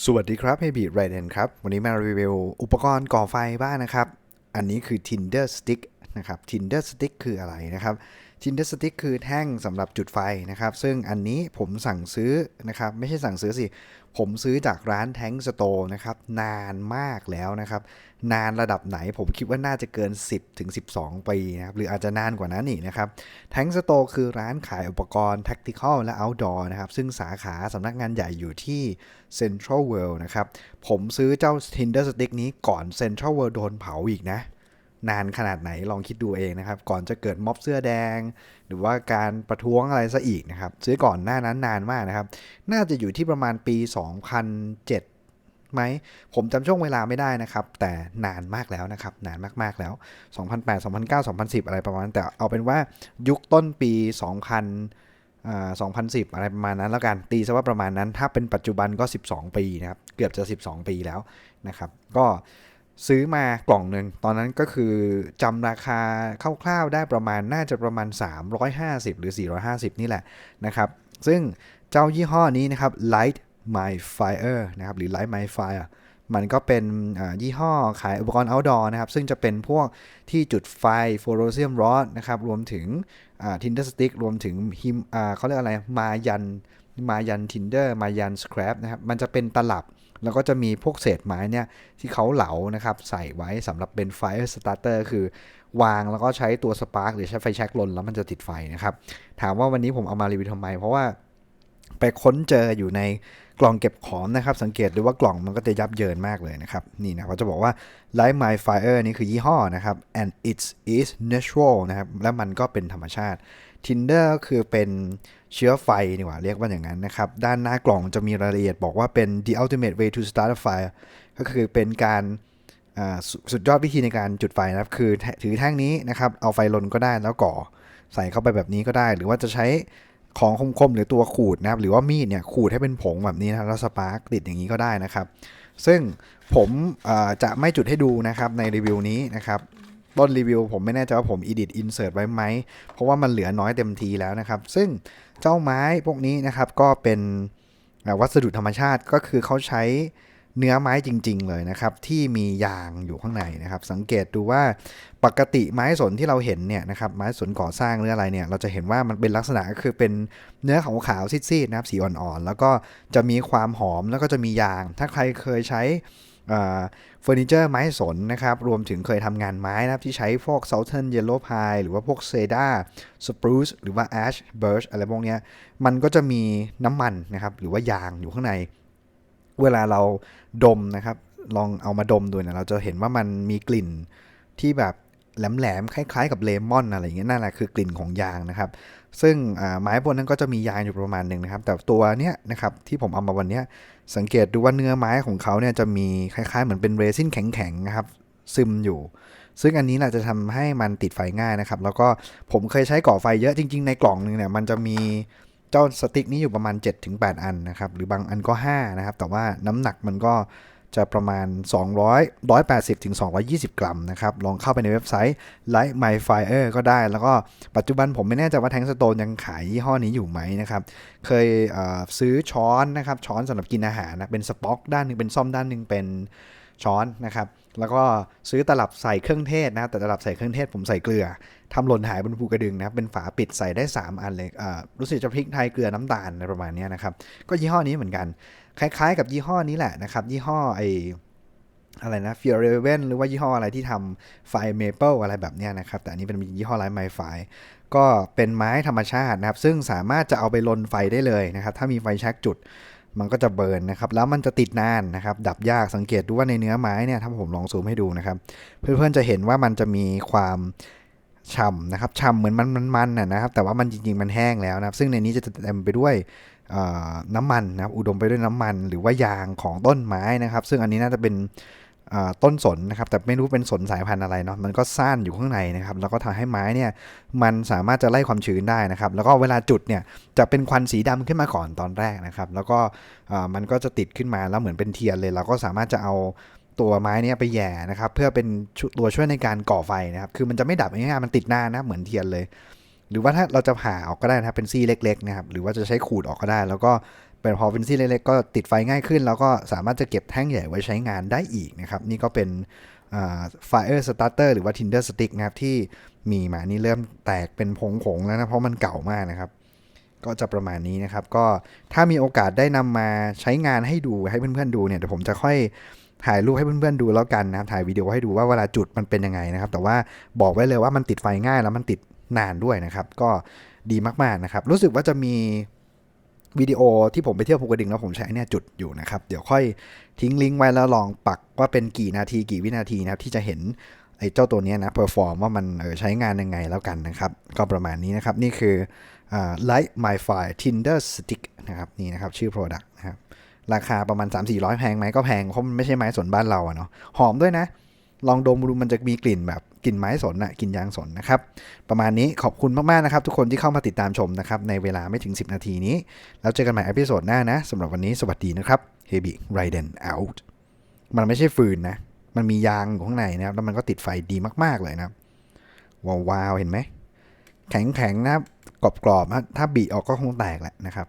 สวัสดีครับเฮบีไรเดนครับ วันนี้มารีวิวอุปกรณ์ก่อไฟบ้างนะครับ อันนี้คือ Tinder Stick นะครับ Tinder Stick คืออะไรนะครับ Tinder Stick คือแท่งสำหรับจุดไฟนะครับ ซึ่งอันนี้ผมสั่งซื้อนะครับ ไม่ใช่สั่งซื้อสิ ผมซื้อจากร้านแทงสโตร์นะครับ นานมากแล้วนะครับ นานระดับไหนผมคิดว่าน่าจะเกิน 10ถึง12 ปีนะครับ หรืออาจจะนานกว่านั้นอีกนะครับแทงสโตร์คือร้านขายอุปกรณ์ Tactical และ Outdoor นะครับ ซึ่งสาขาสำนักงานใหญ่อยู่ที่ Central World นะครับ ผมซื้อเจ้า Tinder Stick นี้ก่อน Central World โดนเผาอีกนะ นานขนาดไหนลองคิดดูเองนะครับ ก่อนจะเกิดม็อบเสื้อแดง หรือว่าการประท้วงอะไรซะอีกนะครับซื้อก่อนหน้านั้นนานมากนะครับ น่าจะอยู่ที่ประมาณปี 2007ไหมผมจำช่วงเวลาไม่ได้นะครับ แต่นานมากแล้วนะครับ นานมากๆแล้ว 2008 2009 2010 อะไรประมาณนั้นแต่เอาเป็นว่ายุคต้นปี 2000 2010 อะไรประมาณนั้นแล้วกัน ตีซะว่าประมาณนั้น ถ้าเป็นปัจจุบันก็ 12 ปีนะครับ เกือบจะ 12 ปีแล้วนะครับ ก็ ซื้อมากล่องหนึ่งตอนนั้นก็คือจำราคาคร่าวๆได้ประมาณน่าจะประมาณ 350 หรือ 450 นี่แหละนะครับ ซึ่งเจ้ายี่ห้อนี้นะครับ Light My Fire นะครับหรือ Light My Fire มันก็เป็นยี่ห้อขายอุปกรณ์ outdoor นะครับ ซึ่งจะเป็นพวกที่จุดไฟ f l u o r e s c e n t rod นะครับ รวมถึงอ่า Tinder Stick รวมถึงฮิมเขาเรียกอะไร มายัน มายัน Tinder มายัน Scrap นะครับ มันจะเป็นตลับ แล้วก็จะมีพวกเศษไม้เนี่ยที่เขาเหลานะครับใส่ไว้สำหรับเป็น Fire Starter คือวางแล้วก็ใช้ตัวสปาร์กหรือใช้ไฟแช็กลนแล้วมันจะติดไฟนะครับถามว่าวันนี้ผมเอามารีวิวทำไม เพราะว่าไปค้นเจออยู่ในกล่องเก็บของนะครับ สังเกตดูว่ากล่องมันก็จะยับเยินมากเลยนะครับนี่นะเขาจะบอกว่า Light My Fire นี่คือยี่ห้อนะครับ and it is natural นะครับและมันก็เป็นธรรมชาติ Tinder ก็คือเป็นเชื้อไฟนี่หว่าเรียกว่าอย่างนั้นนะครับ ด้านหน้ากล่องจะมีรายละเอียดบอกว่าเป็น the ultimate way to start a fire ก็คือเป็นการสุดยอดวิธีในการจุดไฟนะครับ คือถือแท่งนี้นะครับ เอาไฟลนก็ได้แล้วก่อใส่เข้าไปแบบนี้ก็ได้ หรือว่าจะใช้ของคมๆหรือตัวขูดนะครับ หรือว่ามีดเนี่ยขูดให้เป็นผงแบบนี้นะแล้วสปาร์กติดอย่างนี้ก็ได้นะครับ ซึ่งผมจะไม่จุดให้ดูนะครับในรีวิวนี้นะครับ ต้นรีวิวผมไม่แน่ใจว่าผม edit insert ไว้ไหม เพราะว่ามันเหลือน้อยเต็มทีแล้วนะครับ ซึ่งเจ้าไม้พวกนี้นะครับก็เป็นวัสดุธรรมชาติก็คือเขาใช้เนื้อไม้จริง ๆ เลยนะครับ ที่มียางอยู่ข้างในนะครับ สังเกตดูว่าปกติไม้สนที่เราเห็นเนี่ยนะครับไม้สนก่อสร้างหรืออะไรเนี่ยเราจะเห็นว่ามันเป็นลักษณะก็คือเป็นเนื้อขาวๆซีดๆนะครับสีอ่อนๆแล้วก็จะมีความหอมแล้วก็จะมียาง ถ้าใครเคยใช้ เฟอร์นิเจอร์ไม้สนนะครับ รวมถึงเคยทำงานไม้นะครับที่ใช้พวก Southern Yellow Pine หรือว่าพวก Cedar Spruce หรือว่า Ash Birch อะไรพวกเนี้ยมันก็จะมีน้ำมันนะครับหรือว่ายางอยู่ข้างใน เวลาเราดมนะครับ ลองเอามาดมดูเนี่ยเราจะเห็นว่ามันมีกลิ่นที่แบบ แหลมๆคล้ายๆกับเลมอนอะไรอย่างเงี้ยนั่นแหละคือกลิ่นของยางนะครับ ซึ่งไม้พวกนั้นก็จะมียางอยู่ประมาณหนึ่งนะครับ แต่ตัวเนี้ยนะครับที่ผมเอามาวันเนี้ยสังเกตดูว่าเนื้อไม้ของเขาเนี่ยจะมีคล้ายๆ เหมือนเป็นเรซินแข็งๆนะครับซึมอยู่ ซึ่งอันนี้แหละจะทำให้มันติดไฟง่ายนะครับ แล้วก็ผมเคยใช้ก่อไฟเยอะจริง ๆ ในกล่องหนึงเนี่ยมันจะมีเจ้าสติ๊กนี้อยู่ประมาณ 7-8 อันนะครับหรือบางอันก็5นะครับแต่ว่าน้ำหนักมันก็ จะประมาณ 200 180ถึง220 กรัมนะครับ ลองเข้าไปในเว็บไซต์ Light My Fire ก็ได้ แล้วก็ปัจจุบันผมไม่แน่ใจว่าแทงสโตนยังขายยี่ห้อนี้อยู่ไหมนะครับ เคยเซื้อช้อนนะครับ ช้อนสำหรับกินอาหารนะ เป็นสป็อกด้านหนึ่งเป็นซ่อมด้านหนึ่งเป็นช้อนนะครับ แล้วก็ซื้อตลับใส่เครื่องเทศนะ แต่ตลับใส่เครื่องเทศผมใส่เกลือทำหล่นหายบนภูกระดึงนะ เป็นฝาปิดใส่ได้ 3 อันเลยรู้สึกจะพริกไทยเกลือน้ำตาลอะไรประมาณนี้นะครับ ก็ยี่ห้อนี้เหมือนกัน คล้ายๆ กับยี่ห้อนี้แหละนะครับ ยี่ห้อไออะไรนะ f i o r e v e n หรือว่ายี่ห้ออะไรที่ทำไฟเมเปิลอะไรแบบเนี้ยนะครับ แต่อันนี้เป็นยี่ห้อไลท์ไมไฟก็เป็นไม้ธรรมชาตินะครับ ซึ่งสามารถจะเอาไปลนไฟได้เลยนะครับ ถ้ามีไฟแช็กจุดมันก็จะเบิร์นนะครับ แล้วมันจะติดนานนะครับ ดับยากสังเกตดูว่าในเนื้อไม้เนี่ย ถ้าผมลองซูมให้ดูนะครับ เพื่อนๆจะเห็นว่ามันจะมีความฉ่ำนะครับฉ่ำเหมือนมันมันๆนะนะครับ แต่ว่ามันจริงๆมันแห้งแล้วนะครับ ซึ่งในนี้จะเต็มไปด้วย น้ำมันนะครับอุดมไปด้วยน้ำมันหรือว่ายางของต้นไม้นะครับ ซึ่งอันนี้น่าจะเป็นต้นสนนะครับ แต่ไม่รู้เป็นสนสายพันธุ์อะไรเนาะมันก็ซ่านอยู่ข้างในนะครับ แล้วก็ทำให้ไม้เนี่ยมันสามารถจะไล่ความชื้นได้นะครับ แล้วก็เวลาจุดเนี่ยจะเป็นควันสีดำขึ้นมาก่อนตอนแรกนะครับ แล้วก็มันก็จะติดขึ้นมาแล้วเหมือนเป็นเทียนเลยเราก็สามารถจะเอาตัวไม้เนี่ยไปแย่นะครับ เพื่อเป็นตัวช่วยในการก่อไฟนะครับ คือมันจะไม่ดับง่ายๆมันติดหน้านะเหมือนเทียนเลย หรือว่าถ้าเราจะผ่าออกก็ได้นะครับเป็นซี่เล็กๆนะครับหรือว่าจะใช้ขูดออกก็ได้ แล้วก็เป็นพอเป็นซี่เล็กๆก็ติดไฟง่ายขึ้น แล้วก็สามารถจะเก็บแท่งใหญ่ไว้ใช้งานได้อีกนะครับนี่ก็เป็นอ่า Fire Starter หรือว่า Tinder Stick นะครับที่มีมานี่เริ่มแตกเป็นผงๆแล้วนะเพราะมันเก่ามากนะครับก็จะประมาณนี้นะครับ ก็ถ้ามีโอกาสได้นำมาใช้งานให้ดูให้เพื่อนๆดูเนี่ยเดี๋ยวผมจะค่อยถ่ายรูปให้เพื่อนๆดูแล้วกันนะครับถ่ายวิดีโอให้ดูว่าเวลาจุดมันเป็นยังไงนะครับ แต่ว่าบอกไว้เลยว่ามันติดไฟง่ายแล้วมันติด นานด้วยนะครับ ก็ดีมากๆนะครับ รู้สึกว่าจะมีวิดีโอที่ผมไปเที่ยวภูกระดึงแล้วผมใช้เนี่ยจุดอยู่นะครับ เดี๋ยวค่อยทิ้งลิงก์ไว้แล้วลองปักว่าเป็นกี่นาทีกี่วินาทีนะครับที่จะเห็นไอ้เจ้าตัวนี้นะเพอร์ฟอร์มว่ามันเออใช้งานยังไงแล้วกันนะครับ ก็ประมาณนี้นะครับ นี่คืออ่า Light My Fire Tinder Stick นะครับนี่นะครับชื่อ Product นะครับราคาประมาณ 3 4 0 0 แพงไหมก็แพงเพราะมันไม่ใช่ไม้สนบ้านเราอะเนาะหอมด้วยนะ ลองดมดูมันจะมีกลิ่นแบบกลิ่นไม้สนอะกลิ่นยางสนนะครับ ประมาณนี้ขอบคุณมากๆนะครับ ทุกคนที่เข้ามาติดตามชมนะครับ ในเวลาไม่ถึง 10 นาทีนี้ แล้วเจอกันใหม่อพิโซดหน้านะสำหรับวันนี้สวัสดีนะครับ h e b y Raiden out มันไม่ใช่ฟืนนะ มันมียางอยู่ข้างในนะครับ แล้วมันก็ติดไฟดีมากๆเลยนะว้าวๆเห็นไหมแข็งๆนะครับกรอบๆนะถ้าบีออกก็คงแตกแหละนะครับ